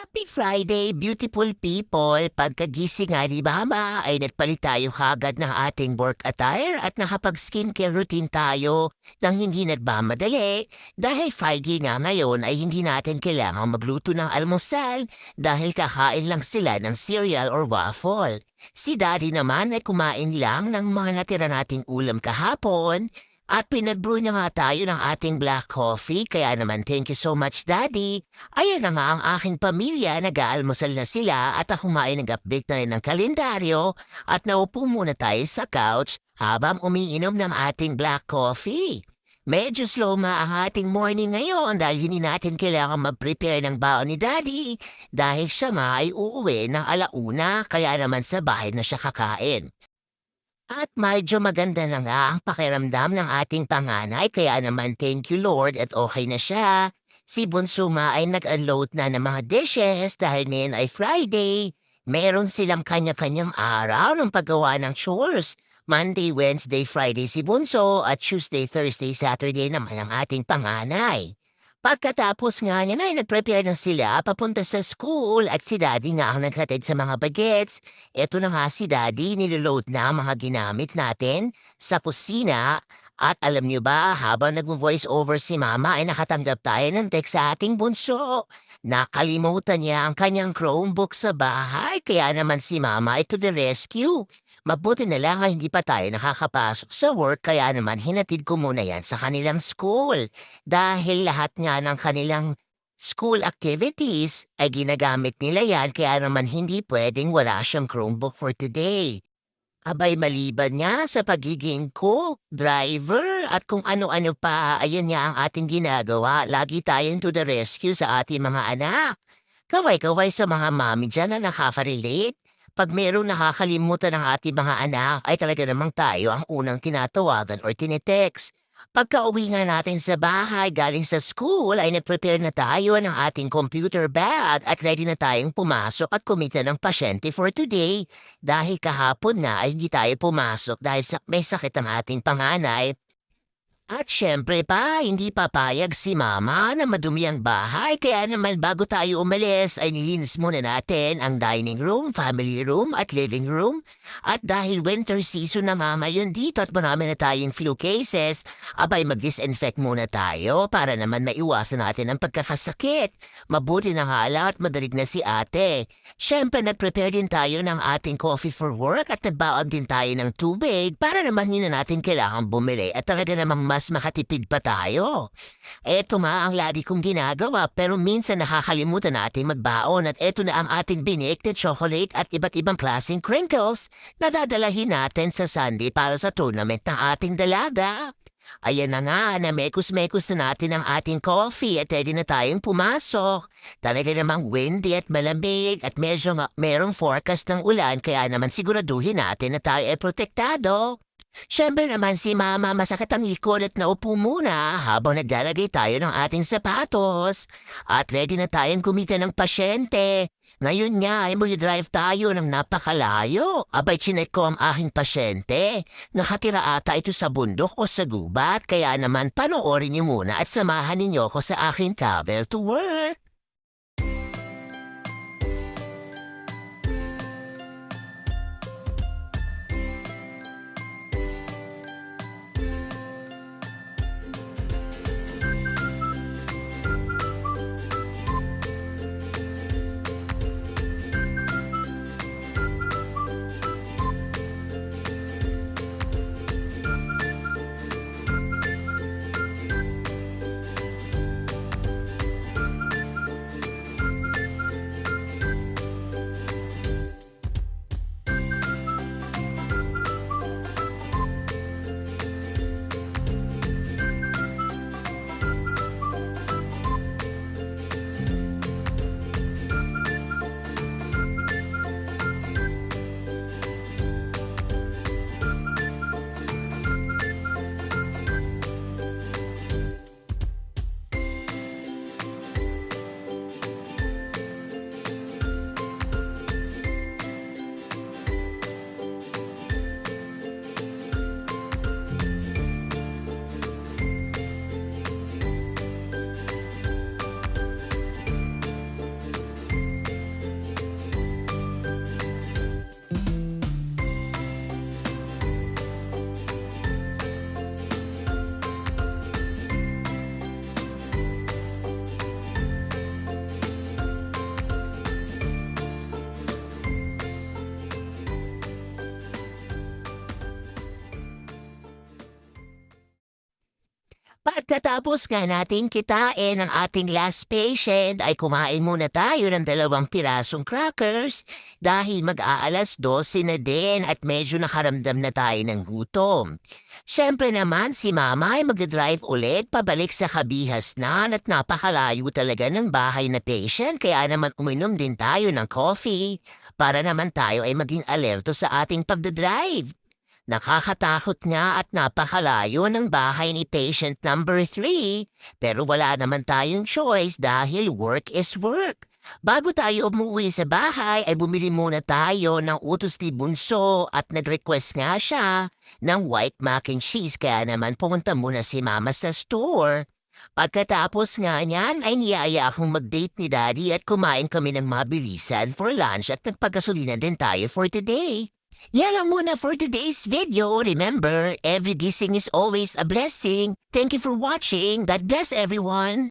Happy Friday, beautiful people! Pagkagising nga ni Mama ay nagpalit tayo kagad ng ating work attire at nakapag-skincare routine tayo nang hindi nagmamadali. Dahil Friday nga ngayon ay hindi natin kailangang magluto ng almusal dahil kakain lang sila ng cereal or waffle. Si Daddy naman ay kumain lang ng mga natira nating ulam kahapon at pinag-brew na nga tayo ng ating black coffee, kaya naman thank you so much, Daddy. Ayan na nga ang aking pamilya, nag-aalmusal na sila at ako nga ay nag-update na rin ng kalendaryo at naupo muna tayo sa couch habang umiinom ng ating black coffee. Medyo slow ma ang ating morning ngayon dahil hindi natin kailangan mag-prepare ng baon ni Daddy dahil siya nga ay uuwi ng alauna kaya naman sa bahay na siya kakain. At medyo maganda na nga ang pakiramdam ng ating panganay kaya naman thank you Lord at okay na siya. Si Bunsuma ay nag-unload na ng mga dishes dahil ngayon ay Friday. Meron silang kanya-kanyang araw ng paggawa ng chores. Monday, Wednesday, Friday si Bunso at Tuesday, Thursday, Saturday naman ang ating panganay. Pagkatapos nga niya ay nag-prepare na sila papunta sa school at si Daddy nga ang naghatid sa mga bagets. Ito na nga si Daddy, niloload na ang mga ginamit natin sa kusina. At alam niyo ba, habang nag-voice over si Mama ay nakatanggap tayo ng text sa ating bunso. Nakalimutan niya ang kanyang Chromebook sa bahay, kaya naman si Mama ay to the rescue. Mabuti na lang hindi pa tayo nakakapasok sa work kaya naman hinatid ko muna yan sa kanilang school. Dahil lahat nga ng kanilang school activities ay ginagamit nila yan kaya naman hindi pwedeng wala siyang Chromebook for today. Abay maliban niya sa pagiging cook, driver, at kung ano-ano pa, ayan niya ang ating ginagawa. Lagi tayong to the rescue sa ating mga anak. Kaway-kaway sa mga mami dyan na nakaka-relate. Pag mayroong nakakalimutan ng ating mga anak, ay talaga namang tayo ang unang tinatawagan or tinetext. Pagka uwi nga natin sa bahay galing sa school ay nag-prepare na tayo ng ating computer bag at ready na tayong pumasok at kumita ng pasyente for today. Dahil kahapon na ay hindi tayo pumasok dahil sa may sakit ang ating panganay. At syempre pa, hindi papayag si mama na madumi ang bahay kaya naman bago tayo umalis ay nilinis muna natin ang dining room, family room at living room. At dahil winter season na mama yun dito at marami na tayong flu cases, abay mag-disinfect muna tayo para naman maiwasan natin ang pagkakasakit. Mabuti na lang at madalig na si ate. Syempre nag-prepare din tayo ng ating coffee for work at nagbaon din tayo ng tubig para naman hindi na natin kailangan bumili at talaga namang mas makatipid pa tayo. Eto nga ang lagi kong ginagawa pero minsan nakakalimutan natin magbaon at eto na ang ating binik na chocolate at iba't ibang klaseng crinkles na dadalahin natin sa Sunday para sa tournament ng ating dalaga. Ayan na nga, na mekos-mekos na natin ang ating coffee at ready na tayong pumasok. Talaga namang windy at malamig at medyo merong forecast ng ulan kaya naman siguraduhin natin na tayo ay protektado. Siyempre naman si Mama masakit ang ikot at naupo muna habang naglalagay tayo ng ating sapatos. At ready na tayong kumita ng pasyente. Ngayon nga ay mag-drive tayo ng napakalayo. Abay chinek ko ang aking pasyente. Nakatira ata ito sa bundok o sa gubat kaya naman panoorin niyo muna at samahan ninyo ko sa aking travel to work. Pagkatapos nga natin kitain ang ating last patient ay kumain muna tayo ng dalawang pirasong crackers dahil mag-aalas 12 na din at medyo nakaramdam na tayo ng gutom. Siyempre naman si mama ay mag-drive ulit pabalik sa kabihas na at napakalayo talaga ng bahay na patient kaya naman uminom din tayo ng coffee para naman tayo ay maging alerto sa ating pagdadrive. Nakakatakot nga at napakalayo ng bahay ni patient number 3 pero wala naman tayong choice dahil work is work. Bago tayo umuwi sa bahay ay bumili muna tayo ng utos ni Bunso at nag-request nga siya ng white mac and cheese kaya naman pumunta muna si mama sa store. Pagkatapos nga niyan ay niyaya akong mag-date ni daddy at kumain kami ng mabilisan for lunch at nagpagasolina din tayo for today. Yan lang muna for today's video. Remember, every gising is always a blessing. Thank you for watching. God bless everyone.